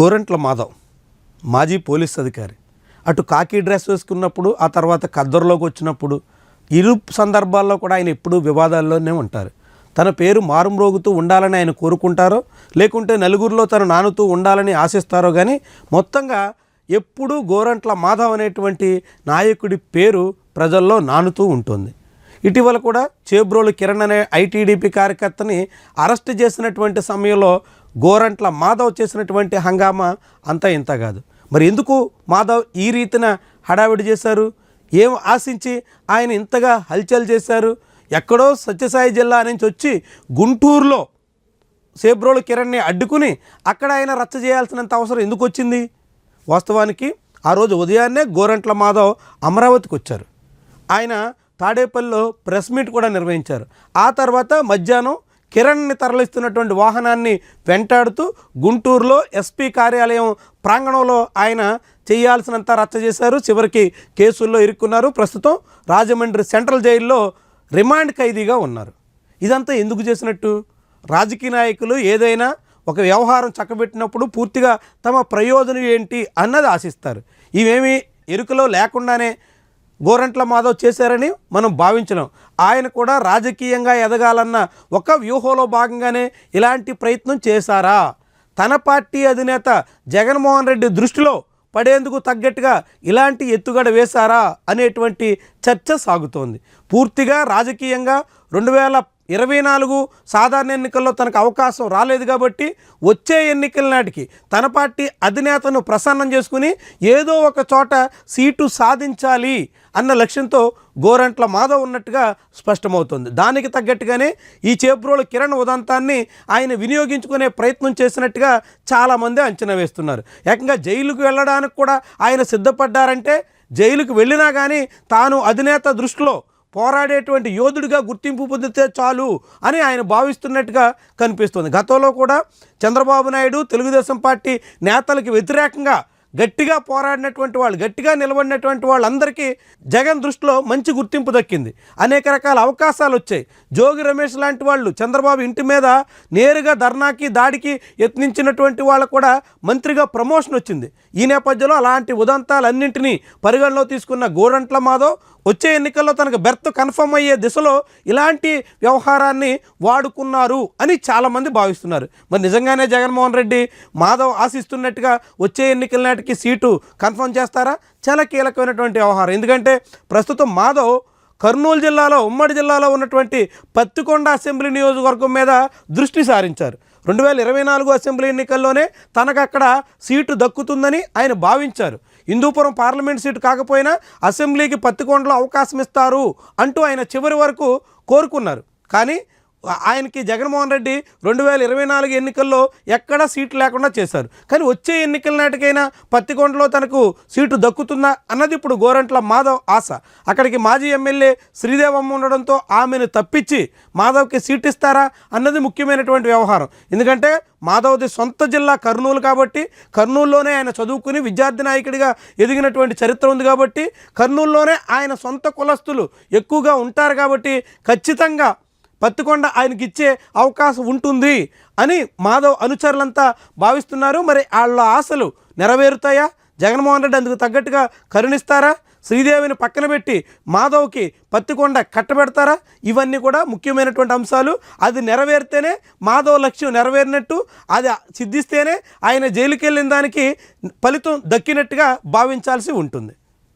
గోరంట్ల మాధవ్ మాజీ పోలీస్ అధికారి. అటు కాకి డ్రెస్ వేసుకున్నప్పుడు ఆ తర్వాత ఖద్దరులోకి వచ్చినప్పుడు ఇరు సందర్భాల్లో కూడా ఆయన ఎప్పుడూ వివాదాల్లోనే ఉంటారు. తన పేరు మారుమ్రోగుతూ ఉండాలని ఆయన కోరుకుంటారో లేకుంటే నలుగురిలో తను నానుతూ ఉండాలని ఆశిస్తారో కానీ మొత్తంగా ఎప్పుడూ గోరంట్ల మాధవ్ అనేటువంటి నాయకుడి పేరు ప్రజల్లో నానుతూ ఉంటుంది. ఇటీవల కూడా చేబ్రోలు కిరణ్ అనే ఐటీడీపీ కార్యకర్తని అరెస్ట్ చేసినటువంటి సమయంలో గోరంట్ల మాధవ్ చేసినటువంటి హంగామా అంతా ఇంత కాదు. మరి ఎందుకు మాధవ్ ఈ రీతిన హడావిడి చేశారు? ఏం ఆశించి ఆయన ఇంతగా హల్చల్ చేశారు? ఎక్కడో సత్యసాయి జిల్లా నుంచి వచ్చి గుంటూరులో సేబ్రోలు కిరణ్ని అడ్డుకుని అక్కడ ఆయన రచ్చ చేయాల్సినంత అవసరం ఎందుకు వచ్చింది? వాస్తవానికి ఆ రోజు ఉదయాన్నే గోరంట్ల మాధవ్ అమరావతికి వచ్చారు. ఆయన తాడేపల్లిలో ప్రెస్ మీట్ కూడా నిర్వహించారు. ఆ తర్వాత మధ్యాహ్నం కిరణ్ని తరలిస్తున్నటువంటి వాహనాన్ని వెంటాడుతూ గుంటూరులో ఎస్పీ కార్యాలయం ప్రాంగణంలో ఆయన చేయాల్సినంత రచ్చ చేశారు. చివరికి కేసుల్లో ఇరుక్కున్నారు. ప్రస్తుతం రాజమండ్రి సెంట్రల్ జైల్లో రిమాండ్ ఖైదీగా ఉన్నారు. ఇదంతా ఎందుకు చేసినట్టు? రాజకీయ నాయకులు ఏదైనా ఒక వ్యవహారం చక్కబెట్టినప్పుడు పూర్తిగా తమ ప్రయోజనం ఏంటి అన్నది ఆశిస్తారు. ఇవేమీ ఎరుకలో లేకుండానే గోరంట్ల మాధవ్ చేశారని మనం భావించలేం. ఆయన కూడా రాజకీయంగా ఎదగాలన్న ఒక వ్యూహంలో భాగంగానే ఇలాంటి ప్రయత్నం చేశారా? తన పార్టీ అధినేత జగన్మోహన్ రెడ్డి దృష్టిలో పడేందుకు తగ్గట్టుగా ఇలాంటి ఎత్తుగడ వేశారా అనేటువంటి చర్చ సాగుతోంది. పూర్తిగా రాజకీయంగా రెండు వేల ఇరవై నాలుగు సాధారణ ఎన్నికల్లో తనకు అవకాశం రాలేదు కాబట్టి వచ్చే ఎన్నికల నాటికి తన పార్టీ అధినేతను ప్రసన్నం చేసుకుని ఏదో ఒక చోట సీటు సాధించాలి అన్న లక్ష్యంతో గోరంట్ల మాధవ్ ఉన్నట్టుగా స్పష్టమవుతుంది. దానికి తగ్గట్టుగానే ఈ చేబ్రోలు కిరణ్ ఉదంతాన్ని ఆయన వినియోగించుకునే ప్రయత్నం చేసినట్టుగా చాలామంది అంచనా వేస్తున్నారు. ఏకంగా జైలుకు వెళ్ళడానికి కూడా ఆయన సిద్ధపడ్డారంటే జైలుకు వెళ్ళినా కానీ తాను అధినేత దృష్టిలో పోరాడేటువంటి యోధుడిగా గుర్తింపు పొందితే చాలు అని ఆయన భావిస్తున్నట్టుగా కనిపిస్తుంది. గతంలో కూడా చంద్రబాబు నాయుడు తెలుగుదేశం పార్టీ నేతలకు వ్యతిరేకంగా గట్టిగా పోరాడినటువంటి వాళ్ళు గట్టిగా నిలబడినటువంటి వాళ్ళందరికీ జగన్ దృష్టిలో మంచి గుర్తింపు దక్కింది. అనేక రకాల అవకాశాలు వచ్చాయి. జోగి రమేష్ లాంటి వాళ్ళు చంద్రబాబు ఇంటి మీద నేరుగా ధర్నాకి దాడికి యత్నించినటువంటి వాళ్ళకు కూడా మంత్రిగా ప్రమోషన్ వచ్చింది. ఈ నేపథ్యంలో అలాంటి ఉదంతాలన్నింటినీ పరిగణలో తీసుకున్న గోరంట్ల మాధవ్ వచ్చే ఎన్నికల్లో తనకు బెర్త్ కన్ఫర్మ్ అయ్యే దిశలో ఇలాంటి వ్యవహారాన్ని వాడుకున్నారు అని చాలామంది భావిస్తున్నారు. మరి నిజంగానే జగన్మోహన్ రెడ్డి మాధవ్ ఆశిస్తున్నట్టుగా వచ్చే ఎన్నికల నాటికి సీటు కన్ఫర్మ్ చేస్తారా? చాలా కీలకమైనటువంటి వ్యవహారం. ఎందుకంటే ప్రస్తుతం మాధవ్ కర్నూలు జిల్లాలో ఉమ్మడి జిల్లాలో ఉన్నటువంటి పత్తికొండ అసెంబ్లీ నియోజకవర్గం మీద దృష్టి సారించారు. రెండు వేల ఇరవై నాలుగు అసెంబ్లీ ఎన్నికల్లోనే తనకు అక్కడ సీటు దక్కుతుందని ఆయన భావించారు. హిందూపురం పార్లమెంట్ సీటు కాకపోయినా అసెంబ్లీకి పత్తికొండలో అవకాశం ఇస్తారు అంటూ ఆయన చివరి వరకు కోరుకున్నారు. కానీ ఆయనకి జగన్మోహన్ రెడ్డి రెండు వేల ఇరవై నాలుగు ఎన్నికల్లో ఎక్కడా సీటు లేకుండా చేశారు. కానీ వచ్చే ఎన్నికల నాటికైనా పత్తికొండలో తనకు సీటు దక్కుతుందా అన్నది ఇప్పుడు గోరంట్ల మాధవ్ ఆశ. అక్కడికి మాజీ ఎమ్మెల్యే శ్రీదేవమ్మ ఉండడంతో ఆమెను తప్పించి మాధవ్కి సీటు ఇస్తారా అన్నది ముఖ్యమైనటువంటి వ్యవహారం. ఎందుకంటే మాధవ్ది సొంత జిల్లా కర్నూలు కాబట్టి కర్నూలులోనే ఆయన చదువుకుని విద్యార్థి నాయకుడిగా ఎదిగినటువంటి చరిత్ర ఉంది కాబట్టి కర్నూలులోనే ఆయన సొంత కులస్తులు ఎక్కువగా ఉంటారు కాబట్టి ఖచ్చితంగా పత్తికొండ ఆయనకి ఇచ్చే అవకాశం ఉంటుంది అని మాధవ్ అనుచరులంతా భావిస్తున్నారు. మరి వాళ్ళ ఆశలు నెరవేరుతాయా? జగన్మోహన్ రెడ్డి అందుకు తగ్గట్టుగా కరుణిస్తారా? శ్రీదేవిని పక్కన పెట్టి మాధవ్కి పత్తికొండ కట్టబెడతారా? ఇవన్నీ కూడా ముఖ్యమైనటువంటి అంశాలు. అది నెరవేరితేనే మాధవ్ లక్ష్యం నెరవేరినట్టు అది సిద్ధిస్తేనే ఆయన జైలుకి వెళ్ళిన దానికి ఫలితం దక్కినట్టుగా భావించాల్సి ఉంటుంది.